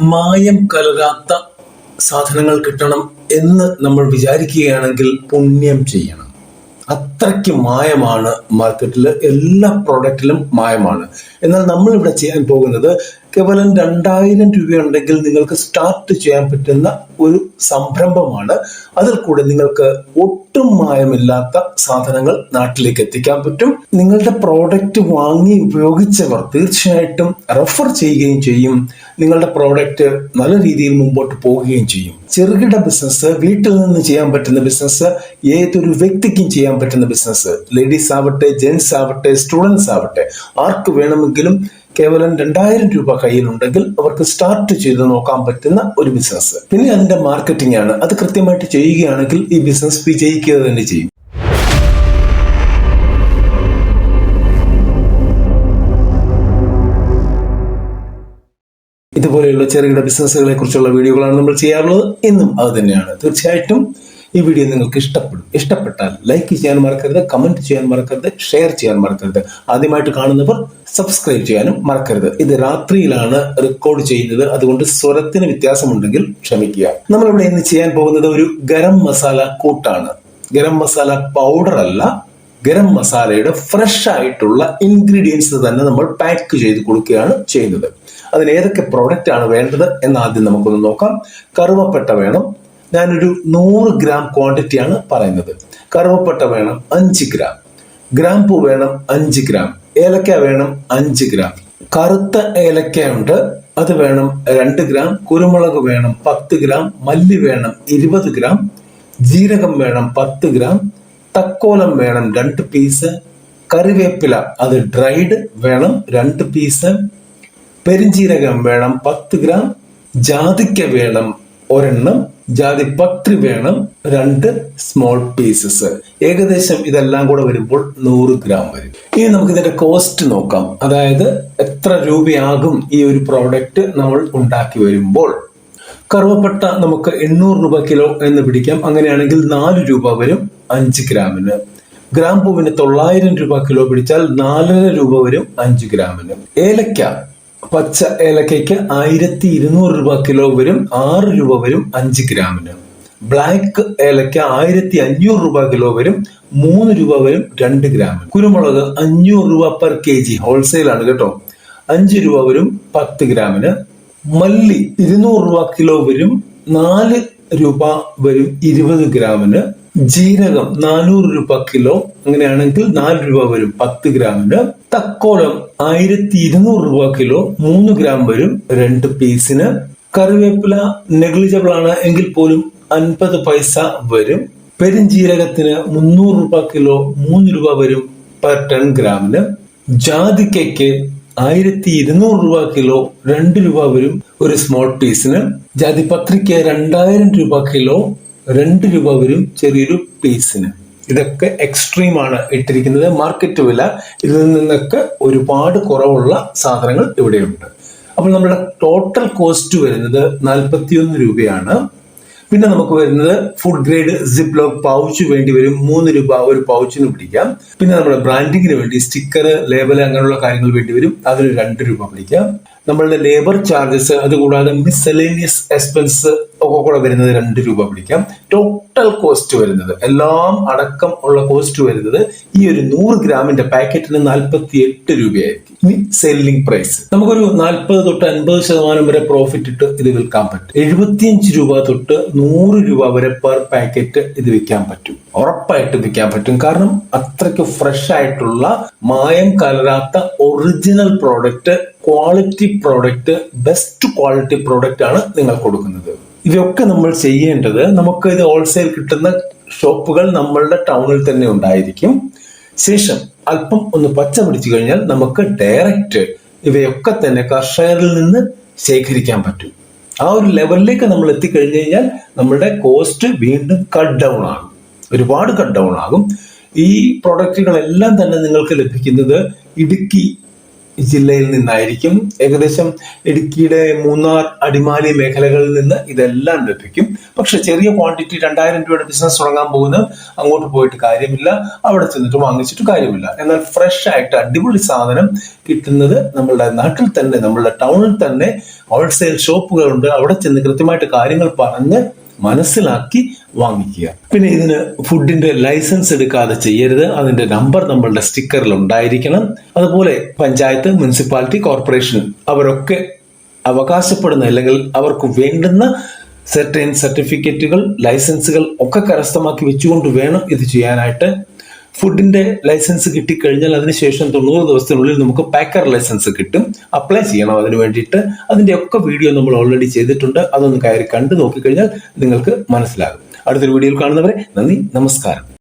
മായം കലരാത്ത സാധനങ്ങൾ കിട്ടണം എന്ന് നമ്മൾ വിചാരിക്കുകയാണെങ്കിൽ പുണ്യം ചെയ്യണം. അത്രയ്ക്ക് മായമാണ് മാർക്കറ്റിൽ എല്ലാ പ്രോഡക്റ്റിലും മായമാണ്. എന്നാൽ നമ്മൾ ഇവിടെ ചെയ്യാൻ പോകുന്നത് കേവലം രണ്ടായിരം രൂപയുണ്ടെങ്കിൽ നിങ്ങൾക്ക് സ്റ്റാർട്ട് ചെയ്യാൻ പറ്റുന്ന ഒരു സംരംഭമാണ്. അതിൽ കൂടെ നിങ്ങൾക്ക് ഒട്ടും മായമില്ലാത്ത സാധനങ്ങൾ നാട്ടിലേക്ക് എത്തിക്കാൻ പറ്റും. നിങ്ങളുടെ പ്രോഡക്റ്റ് വാങ്ങി ഉപയോഗിച്ചവർ തീർച്ചയായിട്ടും റെഫർ ചെയ്യുകയും ചെയ്യും. നിങ്ങളുടെ പ്രോഡക്റ്റ് നല്ല രീതിയിൽ മുമ്പോട്ട് പോവുകയും ചെയ്യും. ചെറുകിട ബിസിനസ് വീട്ടിൽ നിന്ന് ചെയ്യാൻ പറ്റുന്ന ബിസിനസ് ഏതൊരു വ്യക്തിക്കും ചെയ്യാൻ പറ്റുന്ന ബിസിനസ് ലേഡീസ് ആവട്ടെ ജെൻസ് ആവട്ടെ സ്റ്റുഡൻസ് ആവട്ടെ ആർക്ക് വേണമെങ്കിലും കേവലം രണ്ടായിരം രൂപ കയ്യിലുണ്ടെങ്കിൽ അവർക്ക് സ്റ്റാർട്ട് ചെയ്ത് നോക്കാൻ പറ്റുന്ന ഒരു ബിസിനസ് പിന്നെ അതിന്റെ മാർക്കറ്റിംഗ് ആണ്. അത് കൃത്യമായിട്ട് ചെയ്യുകയാണെങ്കിൽ ഈ ബിസിനസ് വിജയിക്കുക തന്നെ ചെയ്യും. ഇതുപോലെയുള്ള ചെറുകിട ബിസിനസ്സുകളെ കുറിച്ചുള്ള വീഡിയോകളാണ് നമ്മൾ ചെയ്യാറുള്ളത്. എന്നും അത് തന്നെയാണ്. തീർച്ചയായിട്ടും ഈ വീഡിയോ നിങ്ങൾക്ക് ഇഷ്ടപ്പെടും. ഇഷ്ടപ്പെട്ടാൽ ലൈക്ക് ചെയ്യാൻ മറക്കരുത് കമന്റ് ചെയ്യാൻ മറക്കരുത് ഷെയർ ചെയ്യാൻ മറക്കരുത്. ആദ്യമായിട്ട് കാണുന്നവർ സബ്സ്ക്രൈബ് ചെയ്യാനും മറക്കരുത്. ഇത് രാത്രിയിലാണ് റെക്കോർഡ് ചെയ്യുന്നത്. അതുകൊണ്ട് സ്വരത്തിന് വ്യത്യാസമുണ്ടെങ്കിൽ ക്ഷമിക്കുക. നമ്മളിവിടെ ഇന്ന് ചെയ്യാൻ പോകുന്നത് ഒരു ഗരം മസാല കൂട്ടാണ്. ഗരം മസാല പൗഡർ അല്ല ഗരം മസാലയുടെ ഫ്രഷ് ആയിട്ടുള്ള ഇൻഗ്രീഡിയൻസ് തന്നെ നമ്മൾ പാക്ക് ചെയ്ത് കൊടുക്കുകയാണ് ചെയ്യുന്നത്. അതിന് ഏതൊക്കെ പ്രോഡക്റ്റ് ആണ് വേണ്ടത് എന്ന് ആദ്യം നമുക്കൊന്ന് നോക്കാം. കറുവപ്പെട്ട വേണം ഞാനൊരു നൂറ് ഗ്രാം ക്വാണ്ടിറ്റിയാണ് പറയുന്നത്. കറുവപ്പട്ട വേണം അഞ്ച് ഗ്രാം. ഗ്രാമ്പൂ വേണം അഞ്ച് ഗ്രാം. ഏലക്ക വേണം അഞ്ച് ഗ്രാം. കറുത്ത ഏലക്ക ഉണ്ട് അത് വേണം രണ്ട് ഗ്രാം. കുരുമുളക് വേണം പത്ത് ഗ്രാം. മല്ലി വേണം ഇരുപത് ഗ്രാം. ജീരകം വേണം പത്ത് ഗ്രാം. തക്കോലം വേണം രണ്ട് പീസ് കറിവേപ്പില അത് ഡ്രൈഡ് വേണം രണ്ട് പീസ് പെരിഞ്ചീരകം വേണം പത്ത് ഗ്രാം. ജാതിക്ക വേണം ഒരെണ്ണം ജാതിപത്രി വേണം രണ്ട് സ്മോൾ പീസസ് ഏകദേശം ഇതെല്ലാം കൂടെ വരുമ്പോൾ നൂറ് ഗ്രാം വരും. ഇനി നമുക്ക് ഇതിന്റെ കോസ്റ്റ് നോക്കാം. അതായത് എത്ര രൂപയാകും ഈ ഒരു പ്രോഡക്റ്റ് നമ്മൾ ഉണ്ടാക്കി വരുമ്പോൾ. കറുവപ്പട്ട നമുക്ക് എണ്ണൂറ് രൂപ കിലോ എന്ന് പിടിക്കാം. അങ്ങനെയാണെങ്കിൽ നാല് രൂപ വരും അഞ്ച് ഗ്രാമിന്. ഗ്രാമ്പൂവിന് തൊള്ളായിരം രൂപ കിലോ പിടിച്ചാൽ നാലര രൂപ വരും അഞ്ച് ഗ്രാമിന്. ഏലക്ക പച്ച ഏലക്കയ്ക്ക് ആയിരത്തി ഇരുന്നൂറ് രൂപ കിലോ വരും ആറ് രൂപ വരും അഞ്ച് ഗ്രാമിന്. ബ്ലാക്ക് ഏലക്ക ആയിരത്തി അഞ്ഞൂറ് രൂപ കിലോ വരും മൂന്ന് രൂപ വരും രണ്ട് ഗ്രാമിന്. കുരുമുളക് അഞ്ഞൂറ് രൂപ പെർ കെ ജി ഹോൾസെയിൽ ആണ് കേട്ടോ. അഞ്ച് രൂപ വരും പത്ത് ഗ്രാമിന്. മല്ലി ഇരുന്നൂറ് രൂപ കിലോ വരും നാല് രൂപ വരും ഇരുപത് ഗ്രാമിന്. ജീരകം നാനൂറ് രൂപ കിലോ. അങ്ങനെയാണെങ്കിൽ നാല് രൂപ വരും പത്ത് ഗ്രാമിന്. തക്കോലം ആയിരത്തി ഇരുന്നൂറ് രൂപ കിലോ മൂന്ന് ഗ്രാം വരും രണ്ട് പീസിന്. കറിവേപ്പില നെഗ്ലിജബിൾ ആണ് എങ്കിൽ പോലും അൻപത് പൈസ വരും. പെരുംജീരകത്തിന് മുന്നൂറ് രൂപ കിലോ മൂന്ന് രൂപ വരും പെർ ടൺ ഗ്രാമിന്. ജാതിക്കയ്ക്ക് ആയിരത്തി ഇരുന്നൂറ് രൂപ കിലോ രണ്ട് രൂപ വരും ഒരു സ്മോൾ പീസിന് ജാതിപത്രിക്ക് രണ്ടായിരം രൂപ കിലോ രണ്ട് രൂപ വരും ചെറിയൊരു പീസിന് ഇതൊക്കെ എക്സ്ട്രീം ആണ് ഇട്ടിരിക്കുന്നത്. മാർക്കറ്റ് വില ഇതിൽ നിന്നൊക്കെ ഒരുപാട് കുറവുള്ള സാധനങ്ങൾ ഇവിടെയുണ്ട്. അപ്പോൾ നമ്മുടെ ടോട്ടൽ കോസ്റ്റ് വരുന്നത് നാൽപ്പത്തിയൊന്ന് രൂപയാണ്. പിന്നെ നമുക്ക് വരുന്നത് food grade zip lock pouch വേണ്ടി വരും. മൂന്ന് രൂപ ഒരു പൗച്ചിന് പിടിക്കാം. പിന്നെ നമ്മുടെ ബ്രാൻഡിങ്ങിന് വേണ്ടി സ്റ്റിക്കർ ലേബൽ അങ്ങനെയുള്ള കാര്യങ്ങൾ വേണ്ടി വരും. അതിന് രണ്ട് രൂപ പിടിക്കാം. നമ്മളുടെ ലേബർ ചാർജസ് അതുകൂടാതെ മിസലേനിയസ് എക്സ്പെൻസ് ഒക്കെ കൂടെ വരുന്നത് രണ്ട് രൂപ പിടിക്കാം. ടോട്ടൽ കോസ്റ്റ് വരുന്നത് എല്ലാം അടക്കം ഉള്ള കോസ്റ്റ് വരുന്നത് ഈ ഒരു നൂറ് ഗ്രാമിന്റെ പാക്കറ്റിന് നാൽപ്പത്തി എട്ട് രൂപയായിരിക്കും. ഇനി സെല്ലിംഗ് പ്രൈസ് നമുക്കൊരു നാൽപ്പത് തൊട്ട് അൻപത് ശതമാനം വരെ പ്രോഫിറ്റ് ഇട്ട് ഇത് വിൽക്കാൻ പറ്റും. എഴുപത്തിയഞ്ച് രൂപ തൊട്ട് നൂറ് രൂപ വരെ പെർ പാക്കറ്റ് ഇത് വിൽക്കാൻ പറ്റും. ഉറപ്പായിട്ട് വിൽക്കാൻ പറ്റും. കാരണം അത്രയ്ക്ക് ഫ്രഷ് ആയിട്ടുള്ള മായം കലരാത്ത original product quality product best quality product ആണ് നിങ്ങൾ കൊടുക്കുന്നത്. ഇതൊക്കെ നമ്മൾ ചെയ്യേണ്ടത് നമുക്ക് ഇത് ഹോൾസെയിൽ കിട്ടുന്ന ഷോപ്പുകൾ നമ്മളുടെ ടൗണിൽ തന്നെ ഉണ്ടായിരിക്കും. ശേഷം അല്പം ഒന്ന് പച്ച പിടിച്ചു കഴിഞ്ഞാൽ നമുക്ക് ഡയറക്റ്റ് ഇവയൊക്കെ തന്നെ കർഷകരിൽ നിന്ന് ശേഖരിക്കാൻ പറ്റും. ആ ഒരു ലെവലിലേക്ക് നമ്മൾ എത്തിക്കഴിഞ്ഞു കഴിഞ്ഞാൽ നമ്മുടെ കോസ്റ്റ് വീണ്ടും കട്ട് ഡൗൺ ആകും. ഒരുപാട് കട്ട് ഡൗൺ ആകും. ഈ പ്രൊഡക്റ്റുകളെല്ലാം തന്നെ നിങ്ങൾക്ക് ലഭിക്കുന്നത് ഇടുക്കി ജില്ലയിൽ നിന്നായിരിക്കും ഏകദേശം ഇടുക്കിയുടെ മൂന്നാർ അടിമാലി മേഖലകളിൽ നിന്ന് ഇതെല്ലാം ലഭിക്കും. പക്ഷെ ചെറിയ ക്വാണ്ടിറ്റി രണ്ടായിരം രൂപയുടെ ബിസിനസ് തുടങ്ങാൻ പോകുന്നത് അങ്ങോട്ട് പോയിട്ട് കാര്യമില്ല. അവിടെ ചെന്നിട്ട് വാങ്ങിച്ചിട്ട് കാര്യമില്ല. എന്നാൽ ഫ്രഷ് ആയിട്ട് അടിപൊളി സാധനം കിട്ടുന്നത് നമ്മളുടെ നാട്ടിൽ തന്നെ നമ്മളുടെ ടൗണിൽ തന്നെ ഹോൾസെയിൽ ഷോപ്പുകളുണ്ട് അവിടെ ചെന്ന് കൃത്യമായിട്ട് കാര്യങ്ങൾ പറഞ്ഞ് മനസ്സിലാക്കി വാങ്ങിക്കുക. പിന്നെ ഇതിന് ഫുഡിന്റെ ലൈസൻസ് എടുക്കാതെ ചെയ്യരുത്. അതിന്റെ നമ്പർ നമ്മളുടെ സ്റ്റിക്കറിൽ ഉണ്ടായിരിക്കണം. അതുപോലെ പഞ്ചായത്ത് മുനിസിപ്പാലിറ്റി കോർപ്പറേഷൻ അവരൊക്കെ അവകാശപ്പെടുന്ന അല്ലെങ്കിൽ അവർക്ക് വേണ്ടുന്ന സെർട്ടൈൻ സർട്ടിഫിക്കറ്റുകൾ ലൈസൻസുകൾ ഒക്കെ കരസ്ഥമാക്കി വെച്ചുകൊണ്ട് വേണം ഇത് ചെയ്യാനായിട്ട്. ഫുഡിന്റെ ലൈസൻസ് കിട്ടിക്കഴിഞ്ഞാൽ അതിനുശേഷം തൊണ്ണൂറ് ദിവസത്തിനുള്ളിൽ നമുക്ക് പാക്കർ ലൈസൻസ് കിട്ടും. അപ്ലൈ ചെയ്യണം അതിന് വേണ്ടിയിട്ട്. അതിന്റെ ഒക്കെ വീഡിയോ നമ്മൾ ഓൾറെഡി ചെയ്തിട്ടുണ്ട്. അതൊന്ന് കയറി കണ്ടു നോക്കിക്കഴിഞ്ഞാൽ നിങ്ങൾക്ക് മനസ്സിലാകും. അടുത്തൊരു വീഡിയോയിൽ കാണുന്നവരെ നന്ദി നമസ്കാരം.